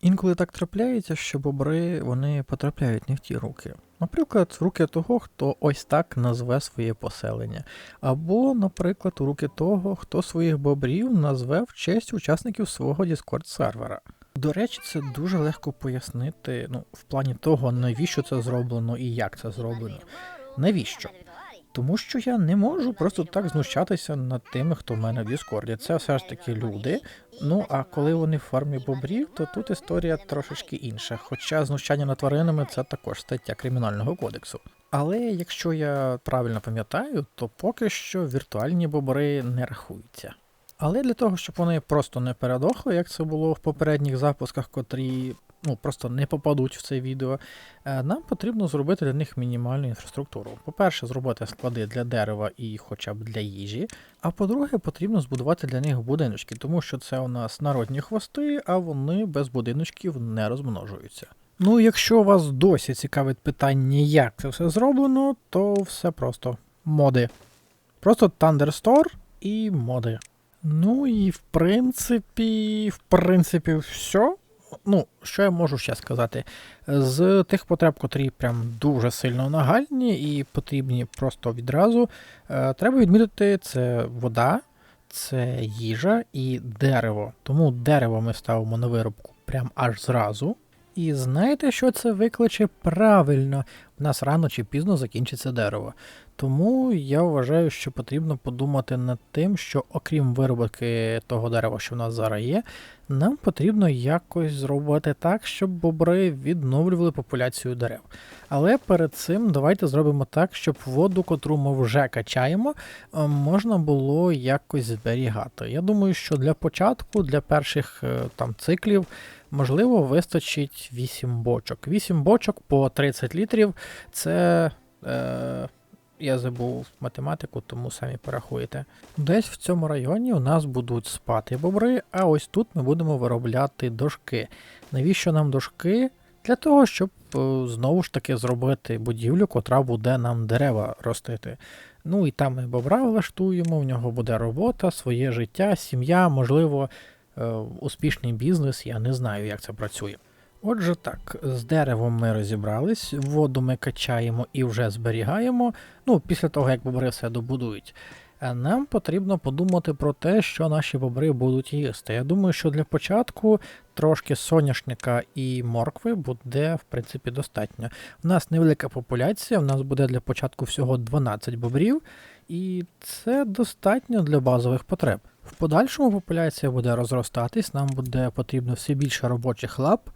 Інколи так трапляється, що бобри вони потрапляють не в ті руки. Наприклад, в руки того, хто ось так назве своє поселення. Або, наприклад, у руки того, хто своїх бобрів назве в честь учасників свого Discord сервера. До речі, це дуже легко пояснити, ну, в плані того, навіщо це зроблено і як це зроблено. Навіщо? Тому що я не можу просто так знущатися над тими, хто в мене в Діскорді. Це все ж таки люди. Ну а коли вони в формі бобрів, то тут історія трошечки інша. Хоча знущання над тваринами це також стаття кримінального кодексу. Але якщо я правильно пам'ятаю, то поки що віртуальні бобри не рахуються. Але для того, щоб вони просто не передохли, як це було в попередніх запусках, котрі ну, просто не попадуть в це відео, е, нам потрібно зробити для них мінімальну інфраструктуру. По-перше, зробити склади для дерева і хоча б для їжі. А по-друге, потрібно збудувати для них будиночки, тому що це у нас народні хвости, а вони без будиночків не розмножуються. Ну, якщо вас досі цікавить питання, як це все зроблено, то все просто моди. Просто Thunderstore і моди. Ну і в принципі, в принципі, все. Ну, що я можу ще сказати? З тих потреб, котрі прям дуже сильно нагальні і потрібні просто відразу, е, треба відмітити це вода, це їжа і дерево. Тому дерево ми ставимо на виробку прям аж зразу. І знаєте, що це викличе правильно? У нас рано чи пізно закінчиться дерево. Тому я вважаю, що потрібно подумати над тим, що окрім виробки того дерева, що в нас зараз є, нам потрібно якось зробити так, щоб бобри відновлювали популяцію дерев. Але перед цим давайте зробимо так, щоб воду, котру ми вже качаємо, е, можна було якось зберігати. Я думаю, що для початку, для перших е, там циклів. Можливо, вистачить 8 бочок. 8 бочок по 30 літрів це. Е, я забув математику, тому самі порахуєте. Десь в цьому районі у нас будуть спати бобри, а ось тут ми будемо виробляти дошки. Навіщо нам дошки? Для того, щоб е, знову ж таки зробити будівлю, котра буде нам дерева ростити. Ну і там ми бобра влаштуємо, в нього буде робота, своє життя, сім'я, можливо, е, успішний бізнес, я не знаю, як це працює. Отже, так, з деревом ми розібрались, воду ми качаємо і вже зберігаємо. Ну, після того, як бобри все добудують. Нам потрібно подумати про те, що наші бобри будуть їсти. Я думаю, що для початку трошки соняшника і моркви буде, в принципі, достатньо. У нас невелика популяція, у нас буде для початку всього 12 бобрів, і це достатньо для базових потреб. В подальшому популяція буде розростатись, нам буде потрібно все більше робочих лап.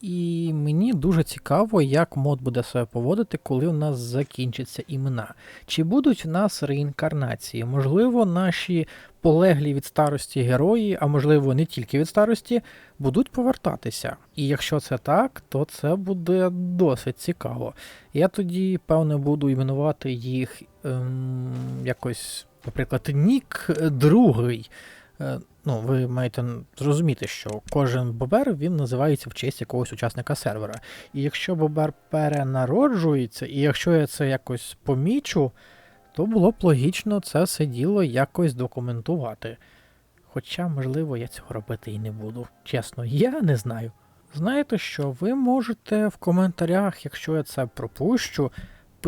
І мені дуже цікаво, як мод буде себе поводити, коли у нас закінчаться імена. Чи будуть в нас реінкарнації? Можливо, наші полеглі від старості герої, а можливо не тільки від старості, будуть повертатися. І якщо це так, то це буде досить цікаво. Я тоді, певне, буду іменувати їх ем, якось, наприклад, Нік другий. Е, Ну, ви маєте зрозуміти, що кожен бобер він називається в честь якогось учасника сервера. І якщо бобер перенароджується, і якщо я це якось помічу, то було б логічно це все діло якось документувати. Хоча, можливо, я цього робити і не буду. Чесно, я не знаю. Знаєте що, ви можете в коментарях, якщо я це пропущу,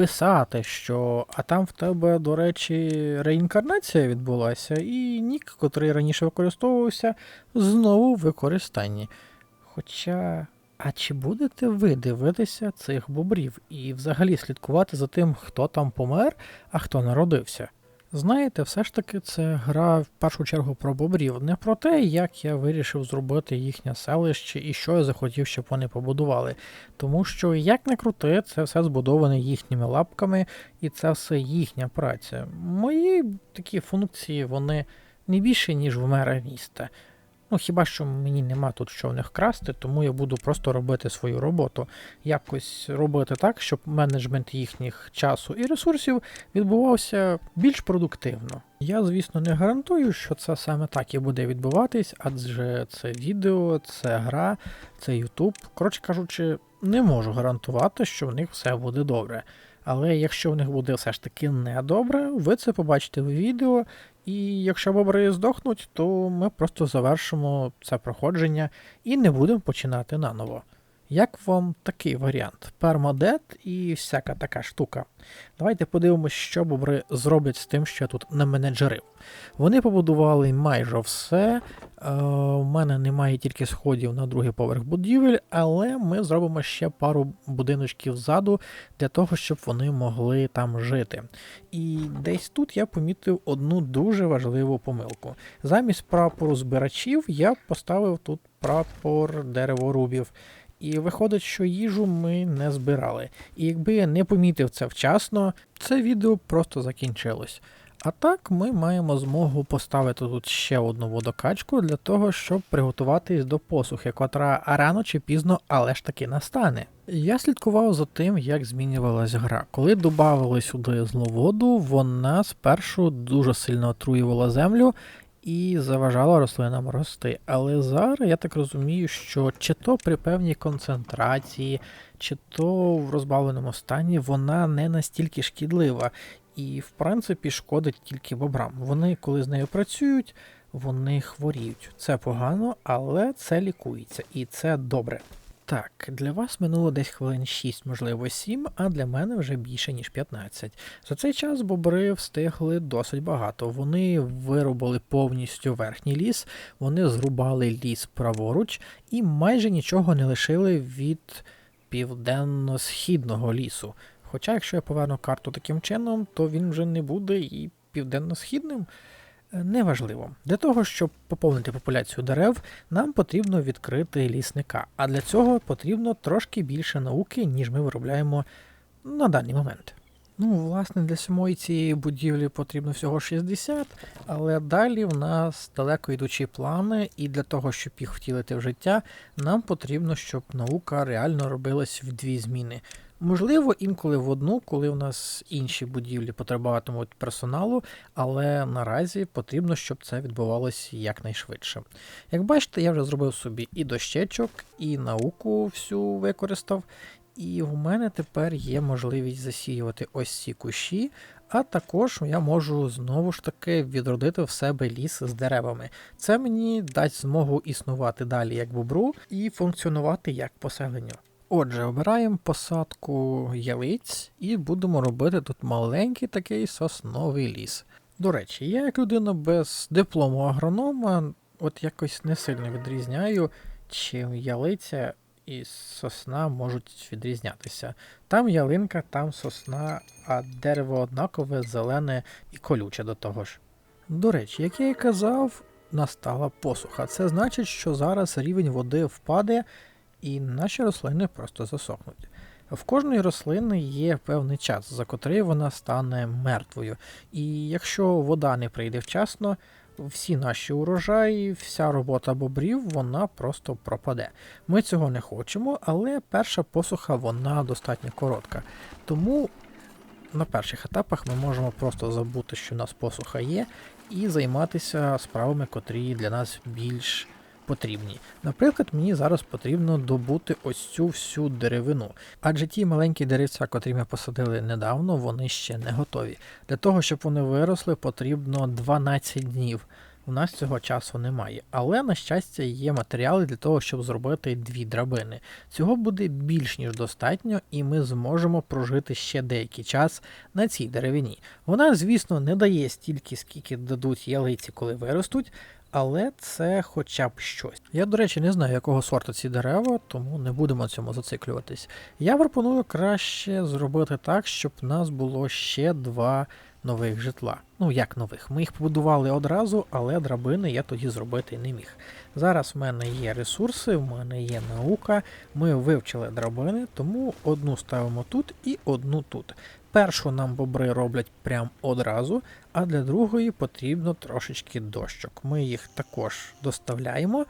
писати, що а там в тебе, до речі, реінкарнація відбулася, і нік, котрий раніше використовувався, знову в використанні. Хоча, а чи будете ви дивитися цих бобрів і взагалі слідкувати за тим, хто там помер, а хто народився? Знаєте, все ж таки це гра в першу чергу про бобрів, не про те, як я вирішив зробити їхнє селище і що я захотів, щоб вони побудували. Тому що, як не крути, це все збудоване їхніми лапками, і це все їхня праця. Мої такі функції, вони не більше, ніж в мера міста. Ну, хіба що мені нема тут що в них красти, тому я буду просто робити свою роботу. Якось робити так, щоб менеджмент їхніх часу і ресурсів відбувався більш продуктивно. Я, звісно, не гарантую, що це саме так і буде відбуватись, адже це відео, це гра, це Ютуб. Коротше кажучи, не можу гарантувати, що в них все буде добре. Але якщо в них буде все ж таки недобре, ви це побачите в відео, І якщо бобри здохнуть, то ми просто завершимо це проходження і не будемо починати наново. Як вам такий варіант? Пермодет і всяка така штука. Давайте подивимось, що бобри зроблять з тим, що я тут не менеджерив. Вони побудували майже все. Е, У мене немає тільки сходів на другий поверх будівель, але ми зробимо ще пару будиночків ззаду для того, щоб вони могли там жити. І десь тут я помітив одну дуже важливу помилку. Замість прапору збирачів я поставив тут прапор дереворубів. І виходить, що їжу ми не збирали. І якби я не помітив це вчасно, це відео просто закінчилось. А так ми маємо змогу поставити тут ще одну водокачку для того, щоб приготуватись до посухи, котра рано чи пізно, але ж таки настане. Я слідкував за тим, як змінювалась гра. Коли додавали сюди зловоду, вона спершу дуже сильно отруювала землю, і заважала рослинам рости. Але зараз я так розумію, що чи то при певній концентрації, чи то в розбавленому стані вона не настільки шкідлива і, в принципі, шкодить тільки бобрам. Вони, коли з нею працюють, вони хворіють. Це погано, але це лікується, і це добре. Так, для вас минуло десь хвилин 6, можливо 7, а для мене вже більше, ніж 15. За цей час бобри встигли досить багато. Вони виробили повністю верхній ліс, вони зрубали ліс праворуч і майже нічого не лишили від південно-східного лісу. Хоча, якщо я поверну карту таким чином, то він вже не буде і південно-східним. Неважливо. Для того, щоб поповнити популяцію дерев, нам потрібно відкрити лісника, а для цього потрібно трошки більше науки, ніж ми виробляємо на даний момент. Ну, власне, для самої цієї будівлі потрібно всього 60, але далі в нас далеко йдучі плани, і для того, щоб їх втілити в життя, нам потрібно, щоб наука реально робилась в дві зміни. Можливо, інколи в одну, коли у нас інші будівлі потребуватимуть персоналу, але наразі потрібно, щоб це відбувалося якнайшвидше. Як бачите, я вже зробив собі і дощечок, і науку всю використав, і в мене тепер є можливість засіювати ось ці кущі, а також я можу знову ж таки відродити в себе ліс з деревами. Це мені дасть змогу існувати далі як бобру і функціонувати як поселення. Отже, обираємо посадку ялиць і будемо робити тут маленький такий сосновий ліс. До речі, я як людина без диплому агронома, от якось не сильно відрізняю, чим ялиця і сосна можуть відрізнятися. Там ялинка, там сосна, а дерево однакове, зелене і колюче до того ж. До речі, як я і казав, настала посуха. Це значить, що зараз рівень води впаде і наші рослини просто засохнуть. В кожної рослини є певний час, за котрий вона стане мертвою. І якщо вода не прийде вчасно, всі наші урожаї, вся робота бобрів, вона просто пропаде. Ми цього не хочемо, але перша посуха вона достатньо коротка. Тому на перших етапах ми можемо просто забути, що у нас посуха є, і займатися справами, котрі для нас більш потрібні. Наприклад, мені зараз потрібно добути ось цю всю деревину, адже ті маленькі деревця, котрі ми посадили недавно, вони ще не готові. Для того, щоб вони виросли, потрібно 12 днів. У нас цього часу немає, але, на щастя, є матеріали для того, щоб зробити дві драбини. Цього буде більш ніж достатньо, і ми зможемо прожити ще деякий час на цій деревині. Вона, звісно, не дає стільки, скільки дадуть ялиці, коли виростуть, але це хоча б щось. Я, до речі, не знаю, якого сорту ці дерева, тому не будемо цьому зациклюватись. Я пропоную краще зробити так, щоб в нас було ще два нових житла. Ну, як нових? Ми їх побудували одразу, але драбини я тоді зробити не міг. Зараз в мене є ресурси, в мене є наука, ми вивчили драбини, тому одну ставимо тут і одну тут. Першу нам бобри роблять прям одразу, а для другої потрібно трошечки дощок. Ми їх також доставляємо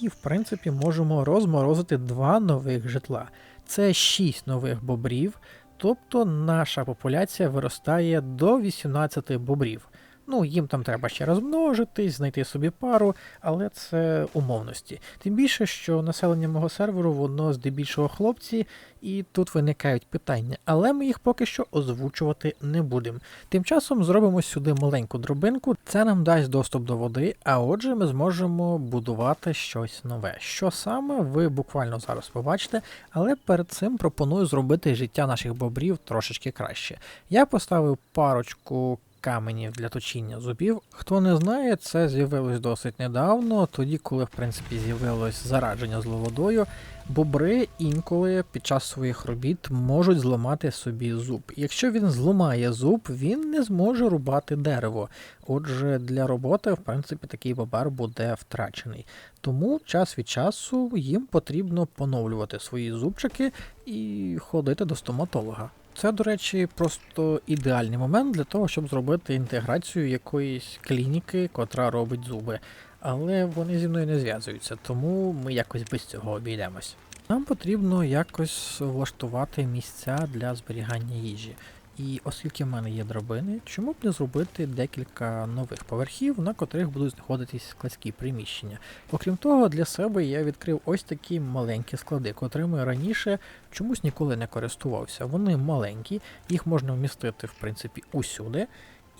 і, в принципі, можемо розморозити два нових житла. Це 6 нових бобрів, тобто наша популяція виростає до 18 бобрів. Ну, їм там треба ще розмножитись, знайти собі пару, але це умовності. Тим більше, що населення мого серверу воно здебільшого хлопці, і тут виникають питання, але ми їх поки що озвучувати не будемо. Тим часом зробимо сюди маленьку дробинку, це нам дасть доступ до води, а отже, ми зможемо будувати щось нове. Що саме, ви буквально зараз побачите, але перед цим пропоную зробити життя наших бобрів трошечки краще. Я поставив парочку каменів для точіння зубів. Хто не знає, це з'явилось досить недавно, тоді, коли в принципі з'явилось зарадження зловодою. Бобри інколи під час своїх робіт можуть зламати собі зуб. Якщо він зламає зуб, він не зможе рубати дерево. Отже, для роботи, в принципі, такий бобер буде втрачений. Тому час від часу їм потрібно поновлювати свої зубчики і ходити до стоматолога. Це, до речі, просто ідеальний момент для того, щоб зробити інтеграцію якоїсь клініки, котра робить зуби. Але вони зі мною не зв'язуються, тому ми якось без цього обійдемось. Нам потрібно якось влаштувати місця для зберігання їжі. І оскільки в мене є драбини, чому б не зробити декілька нових поверхів, на котрих будуть знаходитись складські приміщення. Окрім того, для себе я відкрив ось такі маленькі склади, котрими раніше чомусь ніколи не користувався. Вони маленькі, їх можна вмістити в принципі усюди.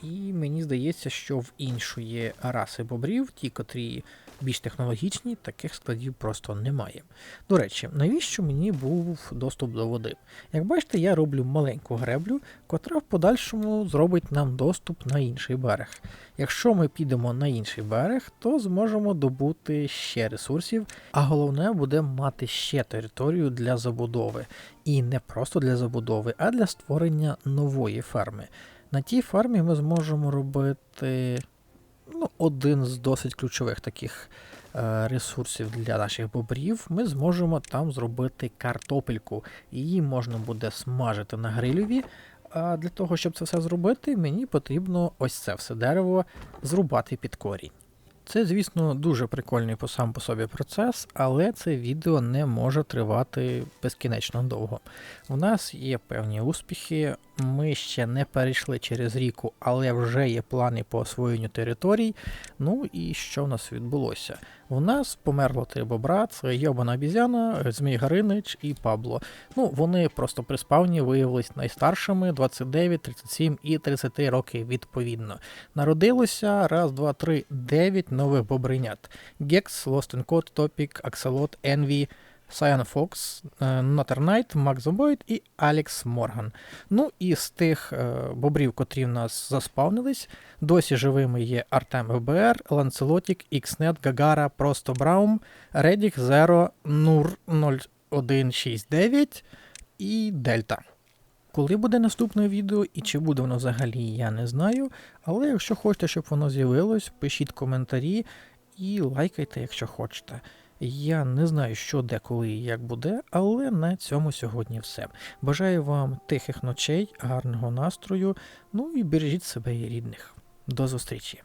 І мені здається, що в іншої раси бобрів, ті, котрі більш технологічні, таких складів просто немає. До речі, навіщо мені був доступ до води? Як бачите, я роблю маленьку греблю, котра в подальшому зробить нам доступ на інший берег. Якщо ми підемо на інший берег, то зможемо добути ще ресурсів, а головне буде мати ще територію для забудови. І не просто для забудови, а для створення нової ферми. На тій фермі ми зможемо робити ну, один з досить ключових таких е, ресурсів для наших бобрів. Ми зможемо там зробити картопельку. Її можна буде смажити на грилюві. А для того, щоб це все зробити, мені потрібно ось це все дерево зрубати під корінь. Це, звісно, дуже прикольний по сам по собі процес, але це відео не може тривати безкінечно довго. У нас є певні успіхи, ми ще не перейшли через ріку, але вже є плани по освоєнню територій. Ну і що в нас відбулося? У нас померло три бобра, це Йобана Обізяна, Змій Гаринич і Пабло. Ну, вони просто при спавні виявились найстаршими 29, 37 і 33 роки відповідно. Народилося раз, два, три, дев'ять нових бобринят: Гекс, Lost Code, Topic, Axolot, Envy, Cyan Fox, Noternight, Max Zomboid і Алекс Морган. Ну і з тих е, бобрів, котрі в нас заспавнились, досі живими є Артем ФБР, Ланцелотік, Xnet, Гагара, Просто Браум, Редік, Zero, Нур 0169 і Дельта. Коли буде наступне відео і чи буде воно взагалі, я не знаю. Але якщо хочете, щоб воно з'явилось, пишіть коментарі і лайкайте, якщо хочете. Я не знаю, що де, коли і як буде, але на цьому сьогодні все. Бажаю вам тихих ночей, гарного настрою, ну і бережіть себе і рідних. До зустрічі!